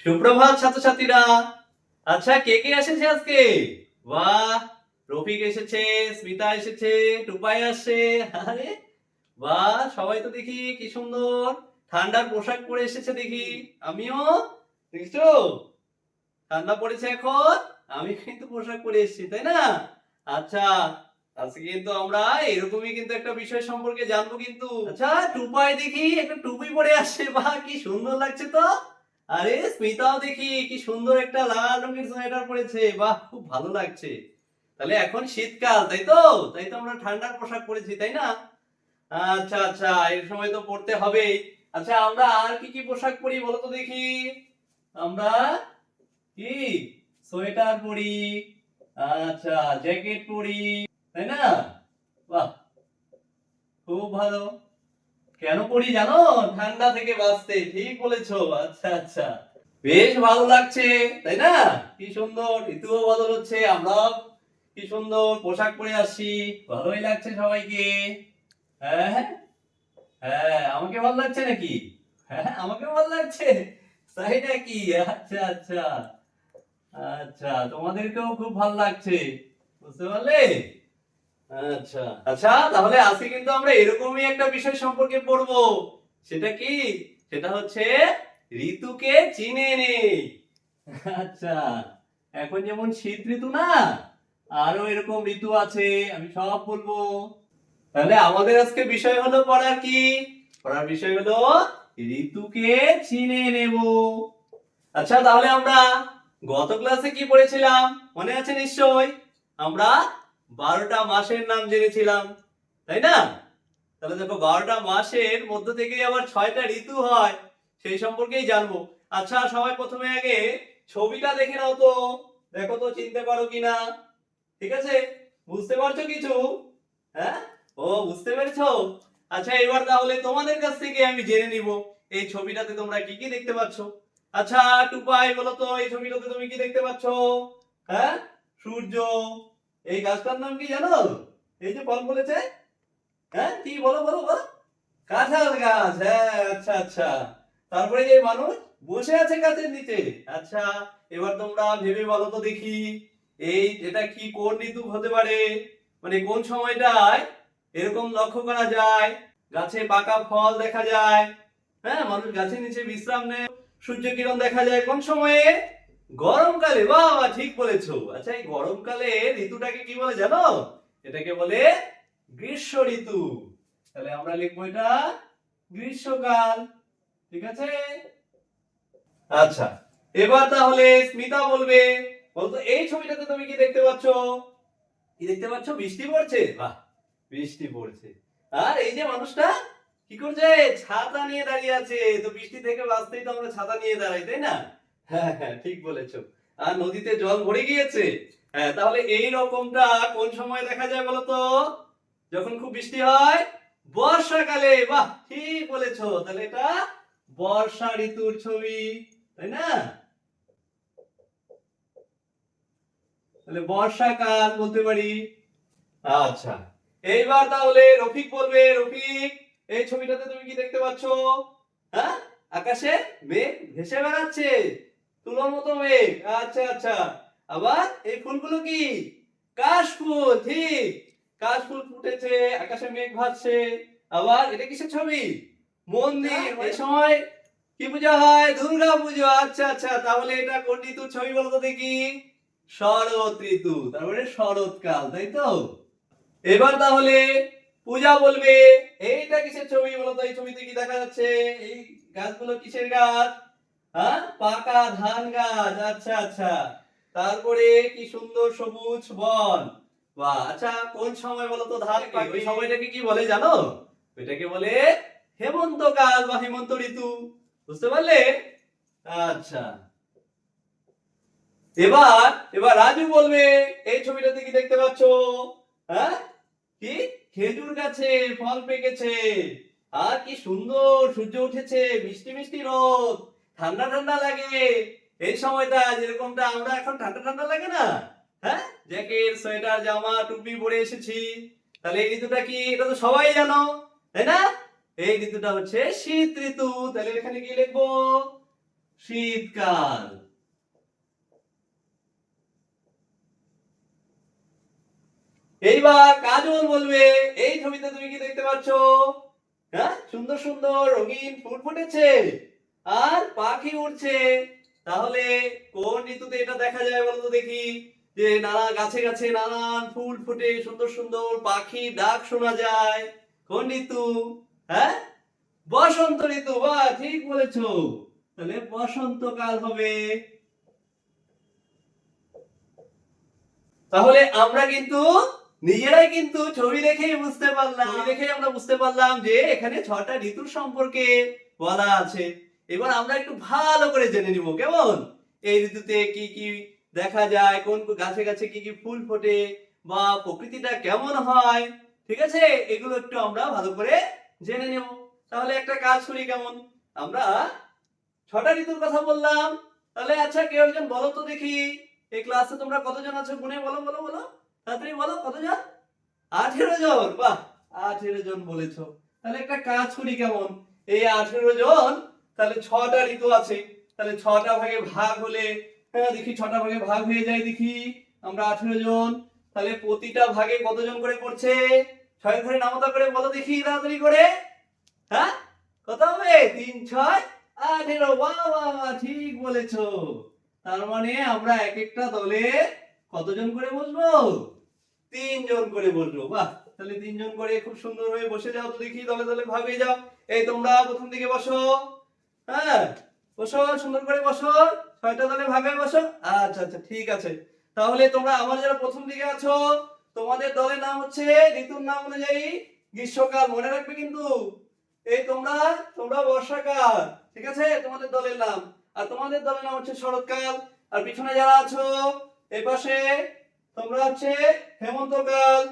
সুপ্রভাত ছাত্রছাত্রীরা আচ্ছা কে কে এসেছে আজকে? রফিক এসেছে, স্মিতা এসেছে, টুপাই আসছে সবাই তো দেখি কি সুন্দর। ঠান্ডার পোশাক পরে এসেছে দেখি, আমিও, দেখছ? ঠান্ডা পড়েছে এখন, আমি কিন্তু পোশাক পরে এসেছি, তাই না? আচ্ছা আজকে কিন্তু আমরা এরকমই কিন্তু একটা বিষয় সম্পর্কে জানব কিন্তু। আচ্ছা দেখি, একটা টুপি পরে আসছে বাহ কি সুন্দর লাগছে তো? আরে, স্মিতাও দেখি, কি সুন্দর একটা লাল রঙের সোয়েটার পরেছে খুব ভালো লাগছে। তাহলে এখন শীতকাল, তাই তো? তাই তো আমরা ঠান্ডার পোশাক পরেছি, তাই না? আচ্ছা আচ্ছা এর সময় তো পড়তে হবেই। আচ্ছা আমরা আর কি কি পোশাক পরি বলো তো দেখি? আমরা কি? সোয়েটার পরি আচ্ছা জ্যাকেট পরি। তাই না? বাহ, খুব ভালো। কেন পরি জানো? ঠান্ডা থেকে বাঁচতে, ঠিক বলেছ। আচ্ছা আচ্ছা। বেশ ভালো লাগছে, তাই না? কি সুন্দর, ঋতুও বদল হচ্ছে কি সুন্দর পোশাক পরে আসছি। ভালোই লাগছে সবাইকে। হ্যাঁ হ্যাঁ আমাকে ভালো লাগছে নাকি? হ্যাঁ আমাকে ভালো লাগছে। তাই নাকি? আচ্ছা আচ্ছা। আচ্ছা তোমাদেরকেও খুব ভালো লাগছে। বুঝতে পারলে? আচ্ছা। আচ্ছা তাহলে আজকে কিন্তু আমরা এরকমই একটা বিষয় সম্পর্কে পড়ব। সেটা কি? সেটা হচ্ছে ঋতুকে চিনে নে। আচ্ছা এখন যেমন শীত ঋতু না আরও এরকম ঋতু আছে, আমি সব বলব। তাহলে আমাদের আজকে বিষয় হলো পড়ার কি? পড়ার বিষয় হলো ঋতুকে চিনে নেব। আচ্ছা তাহলে আমরা গত ক্লাসে কি পড়েছিলাম? মনে আছে নিশ্চয় আমরা বারোটা মাসের নাম জেনেছিলাম, তাই না? তাহলে দেখো, বারোটা মাসের মধ্য থেকে আবার ছয়টা ঋতু হয়, সেই সম্পর্কেই জানব। আচ্ছা সবাই প্রথমে আগে ছবিটা দেখে নাও তো। দেখো তো, চিনতে পারো কিনা? ঠিক আছে? বুঝতে পারছ কিছু? হ্যাঁ? ও, বুঝতে পেরেছ? আচ্ছা এবার তাহলে তোমাদের কাছ থেকে আমি জেনে নিব, এই ছবিটাতে তোমরা কি কি দেখতে পাচ্ছ? আচ্ছা টুপাই, বলো তো, এই ছবিটাতে তুমি কি দেখতে পাচ্ছ? হ্যাঁ? সূর্য এই গাছটার নাম কি জানো এই যে ফল বলেছে হ্যাঁ কি বলো বলো বলো। কাঁঠাল গাছ হ্যাঁ আচ্ছা আচ্ছা। তারপরে যে মানুষ বসে আছে গাছের নিচে আচ্ছা এবার তোমরা ভেবে বলো তো দেখি, এই এটা কি কোন ঋতু হতে পারে? মানে কোন সময়টায় এরকম লক্ষ্য করা যায়? গাছে পাকা ফল দেখা যায়। হ্যাঁ মানুষ গাছের নিচে বিশ্রাম নেয়। সূর্য কিরণ দেখা যায় কোন সময়ে? গরমকালে বাহ বাহ, ঠিক বলেছ। আচ্ছা এই গরমকালে ঋতুটাকে কি বলে জানো? এটাকে বলে গ্রীষ্ম ঋতু। তাহলে আমরা লিখব এটা গ্রীষ্মকাল ঠিক আছে? আচ্ছা এবার তাহলে স্মিতা বলবে বলতো এই ছবিটাতে তুমি কি দেখতে পাচ্ছ? কি দেখতে পাচ্ছ? বৃষ্টি পড়ছে? বাহ বৃষ্টি পড়ছে। আর এই যে মানুষটা কি করছে? ছাতা নিয়ে দাঁড়িয়ে আছে। তো বৃষ্টি থেকে বাঁচতেই তো আমরা ছাতা নিয়ে দাঁড়াই তাই না? হ্যাঁ হ্যাঁ ঠিক বলেছ। আর নদীতে জল ভরে গিয়েছে। হ্যাঁ তাহলে এই রকমটা কোন সময় দেখা যায় বলতো? যখন খুব বৃষ্টি হয়, বর্ষাকালে। বাহ, ঠিক বলেছ। তাহলে এটা বর্ষা ঋতুর ছবি, তাই না? তাহলে বর্ষাকাল বলতে পারি। আচ্ছা এইবার তাহলে রফিক বলবে। রফিক, এই ছবিটাতে তুমি কি দেখতে পাচ্ছ? হ্যাঁ আকাশে মেঘ ভেসে বেড়াচ্ছে। তুলোর মতো মেঘ। আচ্ছা আচ্ছা। আবার এই ফুলগুলো কি? কাশফুল ঠিক। কাশফুল ফুটেছে আকাশে মেঘ ভাসছে। আবার এটা কিসের ছবি? মন্দির। এই সময় কি পূজা হয়? দুর্গা পুজো। আচ্ছা আচ্ছা। তাহলে এটা কোন ঋতুর ছবি বলো তো দেখি? শরৎ ঋতু। তারপরে শরৎকাল তাই তো? এবার তাহলে পূজা বলবে এইটা কিসের ছবি বলতো? এই ছবিতে কি দেখা যাচ্ছে? এই গাছগুলো কিসের গাছ? হ্যাঁ? পাকা ধান গাছ আচ্ছা আচ্ছা। তারপরে কি সুন্দর সবুজ বন। বাহ আচ্ছা কোন সময় বলতো ধান পাকে ওই সময়টাকে কি বলে জানো? ওইটাকে বলে হেমন্তকাল বা হেমন্ত ঋতু। বুঝতে পারলে? আচ্ছা। এবার এবার রাজু বলবে এই ছবিটাতে কি দেখতে পাচ্ছ? হ্যাঁ? কি? খেজুর গাছে ফল পেকেছে। আর কি সুন্দর সূর্য উঠেছে। মিষ্টি মিষ্টি রোদ। ঠান্ডা ঠান্ডা লাগে। এই সময়টা যেরকমটা আমরা এখন ঠান্ডা ঠান্ডা লাগে না? হ্যাঁ? জ্যাকেট, সোয়েটার, জামা, টুপি পরে এসেছি। তাহলে এই ঋতুটা কি? এটা তো সবাই জানো, তাই না? এই ঋতুটা হচ্ছে শীত ঋতু। তাহলে এখানে কি লিখব? শীতকাল। এইবার কাজল বলবে, এই ছবিতে তুমি কি দেখতে পাচ্ছ? হ্যাঁ? সুন্দর সুন্দর রঙিন ফুল ফুটেছে। আর পাখি উঠছে তাহলে কোন ঋতুতে এটা দেখা যায় বলো তো দেখি? যে নানা গাছে গাছে নানান ফুল ফুটে সুন্দর সুন্দর পাখি ডাক শোনা যায়। কোন ঋতু? হ্যাঁ? বসন্ত ঋতু বাহ ঠিক বলেছ। তাহলে বসন্তকাল হবে। তাহলে আমরা কিন্তু নিজেরাই কিন্তু ছবি দেখেই বুঝতে পারলাম। দেখেই আমরা বুঝতে পারলাম যে এখানে ছটা ঋতুর সম্পর্কে বলা আছে। এবার আমরা একটু ভালো করে জেনে নিব, কেমন? এই ঋতুতে কি কি দেখা যায়? কোন গাছে গাছে কি কি ফুল ফোটে? বা প্রকৃতিটা কেমন হয়? ঠিক আছে? এগুলো একটু আমরা ভালো করে জেনে নেব। তাহলে একটা কাজ করি, কেমন? আমরা ছটা ঋতুর কথা বললাম। তাহলে আচ্ছা কেউ একজন বলো তো দেখি। এই ক্লাসে তোমরা কতজন আছো? গুনে বলো বলো বলো। তাড়াতাড়ি বলো, কতজন? আঠেরো জন, বাহ! আঠেরো জন বলেছ। তাহলে একটা কাজ করি, কেমন? এই আঠেরো জন তাহলে ছটা ঋতু আছে। তাহলে ছটা ভাগে ভাগ হলে হ্যাঁ দেখি ছটা ভাগে ভাগ হয়ে যায় দেখি। আমরা আঠেরো জন। তাহলে প্রতিটা ভাগে কতজন করে পড়ছে? ছয় ঘরে নামতা করে বলো দেখি তাড়াতাড়ি করে? হ্যাঁ কত হবে? তিন ছয় আঠেরো। বাহ, ঠিক বলেছ। তার মানে আমরা এক একটা দলে কতজন করে বসবো? তিনজন করে বসবো। বাহ তাহলে তিনজন করে খুব সুন্দর হয়ে বসে যাও তো দেখি দলে দলে হয়ে যাও। এই তোমরা প্রথম দিকে বসো। হ্যাঁ বসো, সুন্দর করে বসো, ছয়টা দলে ভাগ বসো। আচ্ছা আচ্ছা ঠিক আছে। তাহলে তোমরা আমার যারা প্রথম দিকে আছো, তোমাদের দলের নাম হচ্ছে, ঋতুর নাম অনুযায়ী গ্রীষ্মকাল। মনে রাখবে কিন্তু, এই তোমরা তোমরা বর্ষাকাল, ঠিক আছে? তোমাদের দলের নাম। আর তোমাদের দলের নাম হচ্ছে শরৎকাল। আর পিছনে যারা আছো, এই পাশে তোমরা হচ্ছে হেমন্তকাল।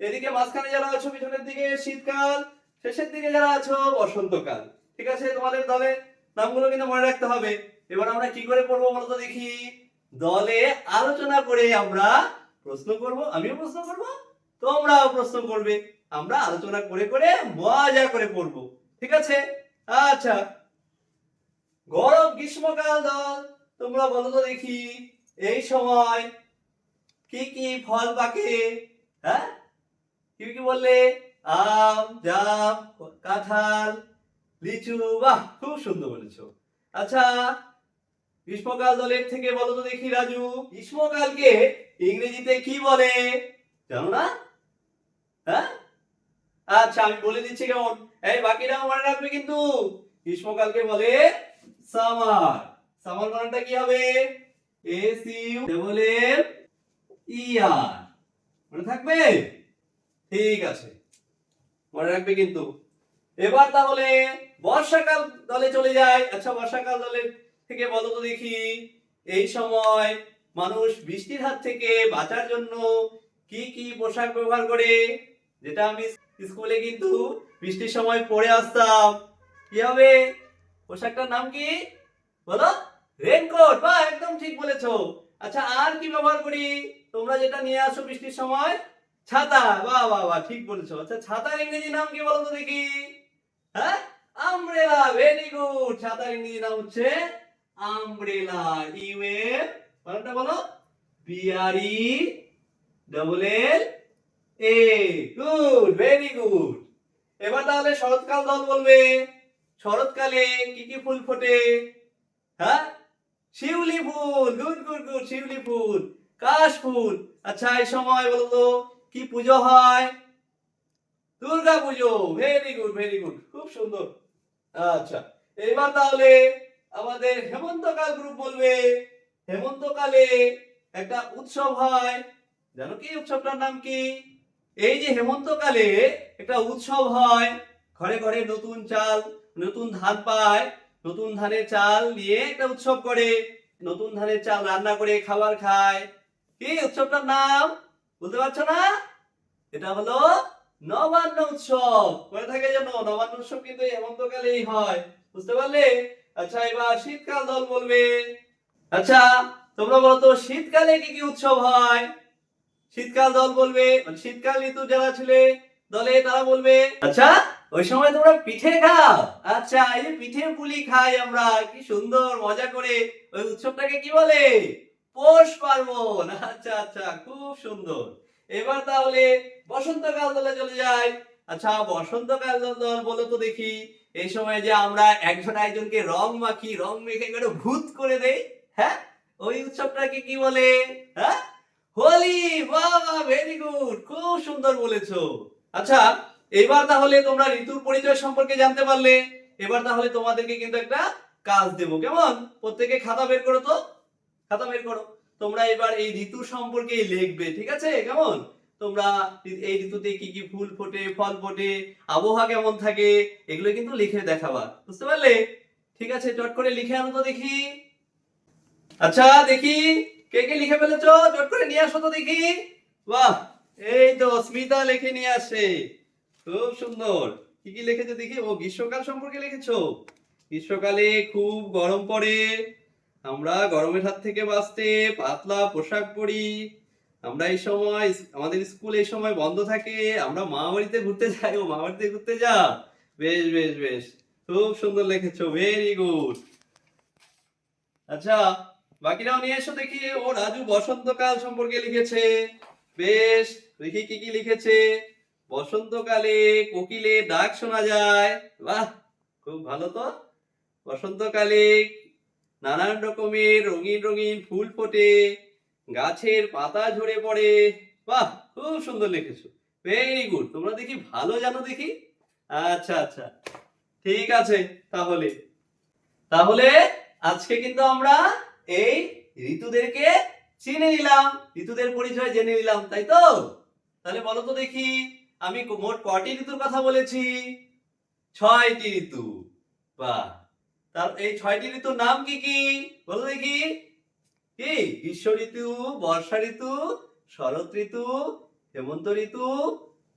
এদিকে মাঝখানে যারা আছো, পিছনের দিকে শীতকাল। শেষের দিকে যারা আছো, বসন্তকাল। ঠিক আছে? তোমাদের দলে নামগুলো কিন্তু মনে রাখতে হবে। এবার আমরা কি করে পড়ব বলতো দেখি? দলে আলোচনা করে আমরা প্রশ্ন করব, আমিও প্রশ্ন করব, তোমরাও প্রশ্ন করবে। আমরা আলোচনা করে করে মজা করে পড়ব। ঠিক আছে? আচ্ছা। গরম গ্রীষ্মকাল দল, তোমরা বলো তো দেখি, এই সময় কি কি ফল পাকে? হ্যাঁ? কি কি বললে? আম, জাম, কাঁঠাল লিচু, বাহ, খুব সুন্দর বলেছ। আচ্ছা গ্রীষ্মকাল দলের থেকে বলো তো দেখি, রাজু। গ্রীষ্মকালকে ইংরেজিতে কি বলে? জানো না? হ্যাঁ? আচ্ছা আমি বলে দিচ্ছি কেমন? এই বাকিরা মনে রাখবে কিন্তু। গ্রীষ্মকালকে বলে সামার। সামার মানেটা কি হবে? S U double E R মনে থাকবে? ঠিক আছে। মনে রাখবে কিন্তু। এবার তাহলে বর্ষাকাল দলে চলে যায়। আচ্ছা বর্ষাকাল দলের থেকে বলো তো দেখি, এই সময় মানুষ বৃষ্টির হাত থেকে বাঁচার জন্য কি কি পোশাক ব্যবহার করে? যেটা আমি স্কুলে কিন্তু বৃষ্টির সময় পরে আসতাম। কি হবে? পোশাকটার নাম কি? বলো? রেনকোট। বা, একদম ঠিক বলেছ। আচ্ছা আর কি ব্যবহার করি? তোমরা যেটা নিয়ে আসো বৃষ্টির সময়, ছাতা। বাহ বাহ বাহ, ঠিক বলেছ। আচ্ছা ছাতার ইংরেজি নাম কি বলো তো দেখি? হ্যাঁ? আমব্রেলা ভেরি গুড ছাতার ইংরেজি নাম হচ্ছে আমব্রেলা ইউ এর বলো? B R E double L A good very good এবার তাহলে শরৎকাল দল বলবে। শরৎকালে কি কি ফুল ফোটে? হ্যাঁ? শিউলি ফুল গুড গুড গুড শিউলি ফুল, কাশ ফুল। আচ্ছা এই সময় বলতো কি পুজো হয়? দুর্গা পুজো ভেরি গুড ভেরি গুড খুব সুন্দর। আচ্ছা এবার তাহলে আমাদের হেমন্তকাল গ্রুপ বলবে। হেমন্তকালে একটা উৎসব হয়। জানো কি উৎসবটার নাম কি? এই যে হেমন্তকালে একটা উৎসব হয়, ঘরে ঘরে নতুন চাল, নতুন ধান পায়, নতুন ধানের চাল নিয়ে একটা উৎসব করে, নতুন ধানের চাল রান্না করে, খাবার খায়। কি উৎসবটার নাম? বলতে পারছ না? এটা হলো নবান্ন উৎসব। মনে থাকে যেন নবান্ন উৎসব কিন্তু হেমন্তকালেই হয়। বুঝতে পারলে? আচ্ছা এবার শীতকাল দল বলবে। আচ্ছা তোমরা বলো তো, শীতকালে কি কি উৎসব হয়? শীতকাল দল বলবে মানে শীতকাল ঋতু যারা ছিলে দলে তারা বলবে। আচ্ছা ওই সময় তোমরা পিঠে খাও। আচ্ছা এই যে পিঠে পুলি খাই আমরা, কি সুন্দর মজা করে। ওই উৎসবটাকে কি বলে? পৌষ পার্বণ। আচ্ছা আচ্ছা খুব সুন্দর। এবার তাহলে বসন্তকাল দলে চলে যাই। আচ্ছা বসন্তকাল দল বলো তো দেখি। এই সময় যে আমরা একজন একজনকে রং মাখি, রং মেখে করে ভূত করে দেই হ্যাঁ? ওই উৎসবটাকে কি বলে? হ্যাঁ? হোলি, বাবা ভেরি গুড খুব সুন্দর বলেছ। আচ্ছা এবার তাহলে তোমরা ঋতুর পরিচয় সম্পর্কে জানতে পারলে। এবার তাহলে তোমাদেরকে কিন্তু একটা কাজ দেবো। কেমন? প্রত্যেকে খাতা বের করো তো। খাতা বের করো। তোমরা এবার এই ঋতু সম্পর্কে লিখবে, ঠিক আছে? কেমন? তোমরা এই ঋতুতে কি কি ফুল ফোটে, ফল ফোটে, আবহাওয়া কেমন থাকে, এগুলো কিন্তু লিখে দেখাবা, বুঝতে পারলে? ঠিক আছে, চট করে লিখে আনো তো দেখি। আচ্ছা দেখি, কে কে লিখে ফেলেছো? চট করে নিয়ে আসো তো দেখি। বাহ, এই তো স্মিতা লিখে নিয়ে আসে। খুব সুন্দর। কি কি লিখেছে দেখি? ও গ্রীষ্মকাল সম্পর্কে লিখেছো? গ্রীষ্মকালে খুব গরম পড়ে আমরা গরমের হাত থেকে বাঁচতে পাতলা পোশাক পরি। আমরা এই সময় আমাদের স্কুল এই সময় বন্ধ থাকে। আমরা মা বাড়িতে ঘুরতে যাই। ও মা বাড়িতে ঘুরতে যা। বেশ বেশ বেশ। খুব সুন্দর লিখেছো। ভেরি গুড আচ্ছা বাকিরাও নিয়ে এসো দেখি। ও রাজু বসন্তকাল সম্পর্কে লিখেছে। বেশ, দেখি কি কি লিখেছে। বসন্তকালে কোকিলে ডাক শোনা যায়। বাহ, খুব ভালো তো। বসন্তকালে নানান রকমের রঙিন রঙিন ফুল ফোটে, গাছের পাতা ঝরে পড়ে। বাহ, খুব সুন্দর লিখেছো। ভেরি গুড তোমরা দেখি ভালো জানো দেখি? আচ্ছা আচ্ছা। ঠিক আছে, তাহলে। তাহলে আজকে কিন্তু আমরা এই ঋতুদেরকে চিনে নিলাম। ঋতুদের পরিচয় জেনে নিলাম, তাই তো? তাহলে বলো তো দেখি, আমি মোট কটি ঋতুর কথা বলেছি? ছয়টি ঋতু। বাহ তার এই ছয়টি ঋতুর নাম কি কি? বলো দেখি। কি? গ্রীষ্ম ঋতু, বর্ষা ঋতু, শরৎ ঋতু, হেমন্ত ঋতু,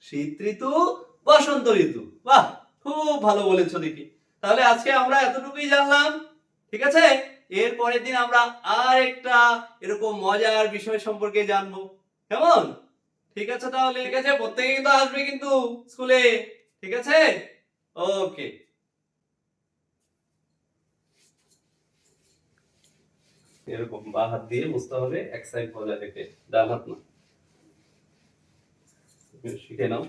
শীত ঋতু, বসন্ত ঋতু। বাহ, খুব ভালো বলেছ দেখি তাহলে আজকে আমরা এতটুকুই জানলাম, ঠিক আছে? এর পরের দিন আমরা আর একটা এরকম মজার বিষয় সম্পর্কে জানব। কেমন? ঠিক আছে তাহলে? ঠিক আছে প্রত্যেকে কিন্তু আসবে কিন্তু স্কুলে। ঠিক আছে? ওকে। এরকম বা হাত দিয়ে বুঝতে হবে, এক সাইড বজায় রেখে, ডান হাত না। শিখে নাও।